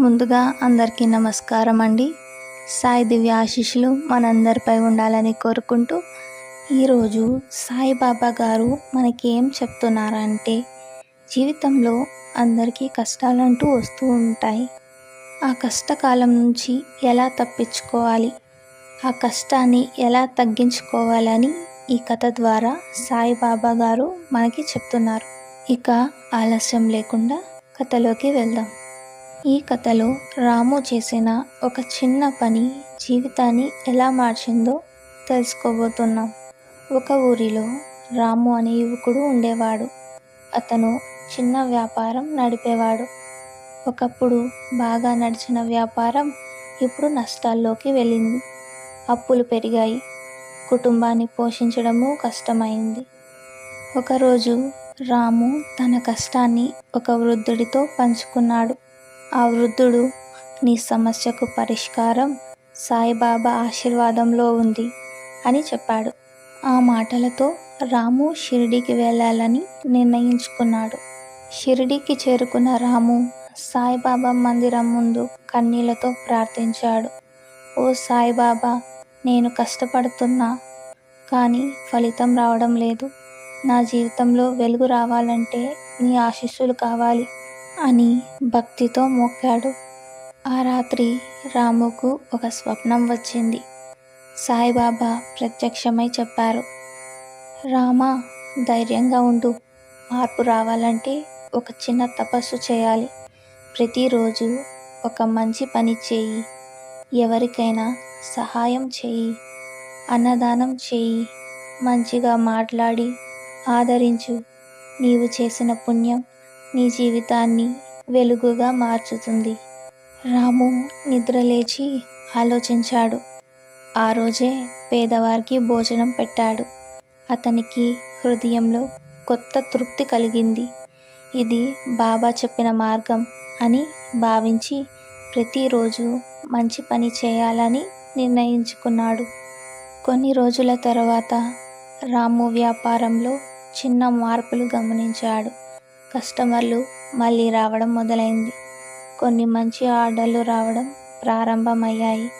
ముందుగా అందరికీ నమస్కారం అండి సాయి దివ్య ఆశీస్సులు మనందరిపై ఉండాలని కోరుకుంటూ ఈరోజు సాయిబాబా గారు మనకి ఏం చెప్తున్నారంటే జీవితంలో అందరికీ కష్టాలంటూ వస్తూ ఉంటాయి. ఆ కష్టకాలం నుంచి ఎలా తప్పించుకోవాలి? ఆ కష్టాన్ని ఎలా తగ్గించుకోవాలని ఈ కథ ద్వారా సాయిబాబా గారు మనకి చెప్తున్నారు. ఇక ఆలస్యం లేకుండా కథలోకి వెళ్దాం. ఈ కథలో రాము చేసిన ఒక చిన్న పని జీవితాన్ని ఎలా మార్చిందో తెలుసుకోబోతున్నాం. ఒక ఊరిలో రాము అనే యువకుడు ఉండేవాడు. అతను చిన్న వ్యాపారం నడిపేవాడు. ఒకప్పుడు బాగా నడిచిన వ్యాపారం ఇప్పుడు నష్టాల్లోకి వెళ్ళింది. అప్పులు పెరిగాయి. కుటుంబాన్ని పోషించడము కష్టమైంది. ఒకరోజు రాము తన కష్టాన్ని ఒక వృద్ధుడితో పంచుకున్నాడు. ఆ వృద్ధుడు నీ సమస్యకు పరిష్కారం సాయిబాబా ఆశీర్వాదంలో ఉంది అని చెప్పాడు. ఆ మాటలతో రాము షిరిడికి వెళ్ళాలని నిర్ణయించుకున్నాడు. షిరిడికి చేరుకున్న రాము సాయిబాబా మందిరం ముందు కన్నీళ్ళతో ప్రార్థించాడు. ఓ సాయిబాబా నేను కష్టపడుతున్నా కానీ ఫలితం రావడం లేదు. నా జీవితంలో వెలుగు రావాలంటే నీ ఆశీస్సులు కావాలి. అని భక్తితో మొక్కాడు ఆ రాత్రి రాముకు ఒక స్వప్నం వచ్చింది. సాయిబాబా ప్రత్యక్షమై చెప్పారు రామా ధైర్యంగా ఉండు. మార్పు రావాలంటే ఒక చిన్న తపస్సు చేయాలి. ప్రతిరోజు ఒక మంచి పని చేయి. ఎవరికైనా సహాయం చేయి. అన్నదానం చేయి. మంచిగా మాట్లాడి ఆదరించు. నీవు చేసిన పుణ్యం నీ జీవితాన్ని వెలుగుగా మార్చుతుంది. రాము నిద్రలేచి ఆలోచించాడు. ఆ రోజే పేదవారికి భోజనం పెట్టాడు. అతనికి హృదయంలో కొత్త తృప్తి కలిగింది. ఇది బాబా చెప్పిన మార్గం అని భావించి ప్రతిరోజు మంచి పని చేయాలని నిర్ణయించుకున్నాడు. కొన్ని రోజుల తర్వాత రాము వ్యాపారంలో చిన్న మార్పులు గమనించాడు. కస్టమర్లు మళ్ళీ రావడం మొదలైంది. కొన్ని మంచి ఆర్డర్లు రావడం ప్రారంభమయ్యాయి.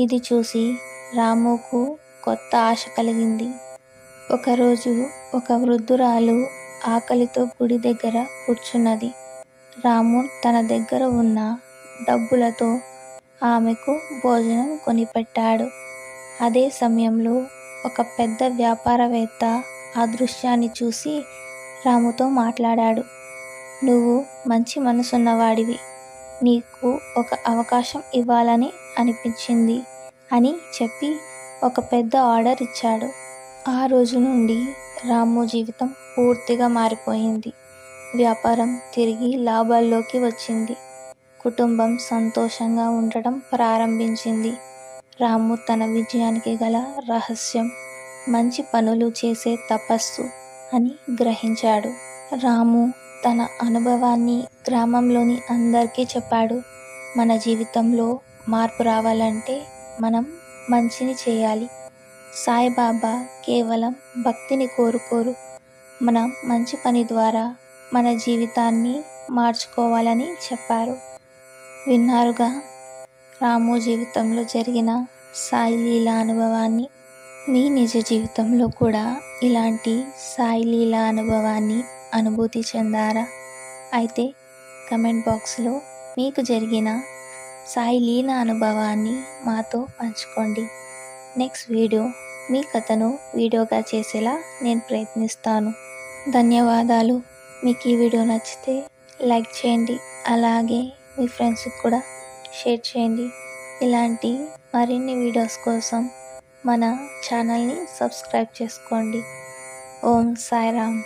ఇది చూసి రాముకు కొత్త ఆశ కలిగింది. ఒకరోజు ఒక వృద్ధురాలు ఆకలితో గుడి దగ్గర కూర్చున్నది. రాము తన దగ్గర ఉన్న డబ్బులతో ఆమెకు భోజనం కొనిపెట్టాడు. అదే సమయంలో ఒక పెద్ద వ్యాపారవేత్త ఆ దృశ్యాన్ని చూసి రాముతో మాట్లాడాడు. నువ్వు మంచి మనసున్నవాడివి. నీకు ఒక అవకాశం ఇవ్వాలని అనిపించింది అని చెప్పి ఒక పెద్ద ఆర్డర్ ఇచ్చాడు. ఆ రోజు నుండి రాము జీవితం పూర్తిగా మారిపోయింది. వ్యాపారం తిరిగి లాభాల్లోకి వచ్చింది. కుటుంబం సంతోషంగా ఉండటం ప్రారంభించింది. రాము తన విజయానికి గల రహస్యం మంచి పనులు చేసే తపస్సు అని గ్రహించాడు. రాము తన అనుభవాన్ని గ్రామంలోని అందరికీ చెప్పాడు. మన జీవితంలో మార్పు రావాలంటే మనం మంచిని చేయాలి. సాయిబాబా కేవలం భక్తిని కోరుకోరు. మన మంచి పని ద్వారా మన జీవితాన్ని మార్చుకోవాలని చెప్పారు. విన్నారుగా? రాము జీవితంలో జరిగిన సాయి లీల అనుభవాన్ని మీ నిజ జీవితంలో కూడా ఇలాంటి సాయి లీల అనుభవాన్ని అనుభూతి చెందారా? అయితే కమెంట్ బాక్స్లో మీకు జరిగిన సాయి లీల అనుభవాన్ని మాతో పంచుకోండి. నెక్స్ట్ వీడియో మీ కథను వీడియోగా చేసేలా నేను ప్రయత్నిస్తాను. ధన్యవాదాలు. మీకు ఈ వీడియో నచ్చితే లైక్ చేయండి. అలాగే మీ ఫ్రెండ్స్కి కూడా షేర్ చేయండి. ఇలాంటి మరిన్ని వీడియోస్ కోసం మన ఛానల్ని సబ్స్క్రైబ్ చేసుకోండి. ఓం సాయిరామ్.